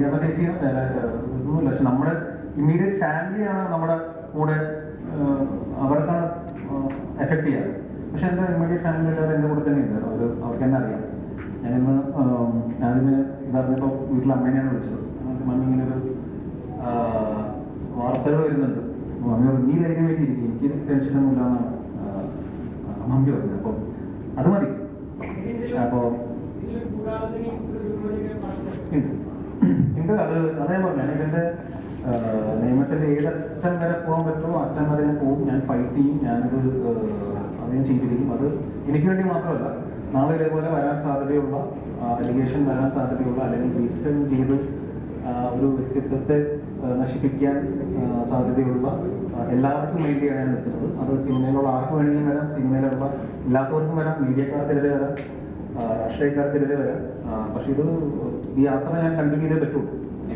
സിനിമാറ്റൈസ് ചെയ്യാൻ ഒന്നുമില്ല. പക്ഷെ നമ്മുടെ ഇമ്മീഡിയറ്റ് ഫാമിലിയാണ് നമ്മുടെ കൂടെ അവർക്ക് അവർക്കാണ് എഫക്ട് ചെയ്യാറ്. പക്ഷെ എന്റെ ഇമ്മീഡിയറ്റ് ഫാമിലി എല്ലാവരും എന്റെ കൂടെ തന്നെ ഉണ്ട് അവർ അവർക്ക് തന്നെ അറിയാം. ഞാനിന്ന് ഞാനിന്ന് ആദ്യമേ ഇതറിഞ്ഞപ്പോൾ വീട്ടിൽ അമ്മേനെയാണ് വിളിച്ചത്. മമ്മി ഇങ്ങനെ ഒരു വാർത്തകൾ വരുന്നുണ്ട്. മമ്മി നീ ധൈര്യം വേണ്ടി ഇരിക്കും. എനിക്ക് ടെൻഷനൊന്നും ഇല്ലാന്നാണ് മമ്മി പറഞ്ഞത് അപ്പോൾ അത് മതി. അപ്പോൾ ഉണ്ട് ഉണ്ട് അത് അതേ പറഞ്ഞു ആ, നിയമത്തിന്റെ ഏതറ്റം വരെ പോകാൻ പറ്റുമോ അറ്റം വരെ ഞാൻ പോകും ഞാൻ ഫൈറ്റ് ചെയ്യും ഞാനത് അതിനെ ചെയ്തിരിക്കും. അത് എനിക്ക് വേണ്ടി മാത്രമല്ല നാളെ ഇതേപോലെ വരാൻ സാധ്യതയുള്ള അലിഗേഷൻ വരാൻ സാധ്യതയുള്ള അല്ലെങ്കിൽ ഭീഷൺ ചെയ്ത് ഒരു വ്യക്തിത്വത്തെ നശിപ്പിക്കാൻ സാധ്യതയുള്ള എല്ലാവർക്കും വേണ്ടിയാണ് ഞാൻ നിൽക്കുന്നത്. അത് സിനിമയിലുള്ള ആർക്ക് വേണമെങ്കിലും വരാം സിനിമയിലുള്ള ഇല്ലാത്തവർക്കും വരാം മീഡിയക്കാർക്കെതിരെ വരാം. രാഷ്ട്രീയക്കാർക്കെതിരെ വരാം. പക്ഷെ ഇത് ഈ യാത്ര ഞാൻ കണ്ടിന്യൂ ചെയ്തേ പറ്റുള്ളൂ.